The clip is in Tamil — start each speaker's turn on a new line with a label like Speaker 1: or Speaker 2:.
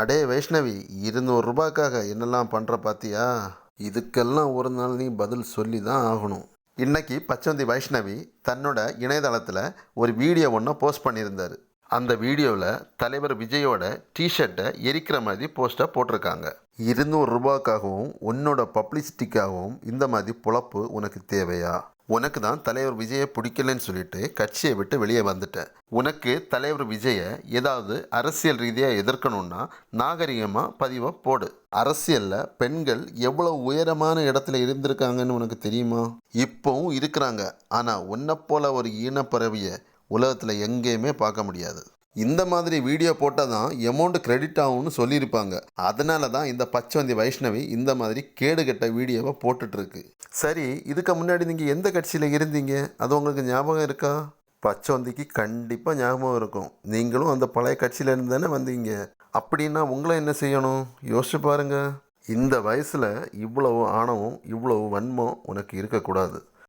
Speaker 1: அடே வைஷ்ணவி இருநூறு ரூபாய்க்காக என்னெல்லாம் பண்ணுற பார்த்தியா இதுக்கெல்லாம் ஒரு நாள் நீ பதில் சொல்லி தான் ஆகணும். இன்னைக்கு பச்சவந்தி வைஷ்ணவி தன்னோட இணையதளத்தில் ஒரு வீடியோ ஒன்று போஸ்ட் பண்ணியிருந்தார். அந்த வீடியோவில் தலைவர் விஜயோட டிஷர்ட்டை எரிக்கிற மாதிரி போஸ்ட்டை போட்டிருக்காங்க. இருநூறு ரூபாய்க்காகவும் உன்னோட பப்ளிசிட்டிக்காகவும் இந்த மாதிரி பொழப்பு உனக்கு தேவையா? உனக்கு தான் தலைவர் விஜயை பிடிக்கலன்னு சொல்லிட்டு கட்சியை விட்டு வெளியே வந்துட்டேன். உனக்கு தலைவர் விஜயை ஏதாவது அரசியல் ரீதியாக எதிர்க்கணும்னா நாகரிகமாக பதிவை போடு. அரசியலில் பெண்கள் எவ்வளோ உயரமான இடத்துல இருந்திருக்காங்கன்னு உனக்கு தெரியுமா? இப்போவும் இருக்கிறாங்க. ஆனால் உன்னை போல ஒரு ஈனப்பறவையை உலகத்தில் எங்கேயுமே பார்க்க முடியாது. இந்த மாதிரி வீடியோ போட்டால் தான் எமௌண்ட் கிரெடிட் ஆகும்னு சொல்லியிருப்பாங்க. அதனால தான் இந்த பச்சவந்தி வைஷ்ணவி இந்த மாதிரி கேடுகட்ட வீடியோவை போட்டுட்ருக்கு. சரி இதுக்கு முன்னாடி நீங்கள் எந்த கட்சியில் இருந்தீங்க? அது உங்களுக்கு ஞாபகம் இருக்கா? பச்சவந்திக்கு கண்டிப்பாக ஞாபகம் இருக்கும். நீங்களும் அந்த பழைய கட்சியிலேருந்து தானே வந்தீங்க. அப்படின்னா உங்களை என்ன செய்யணும்? யோசிச்சு பாருங்க. இந்த வயசில் இவ்வளவு ஆணவம் இவ்வளவு வன்மம் உனக்கு இருக்கக்கூடாது.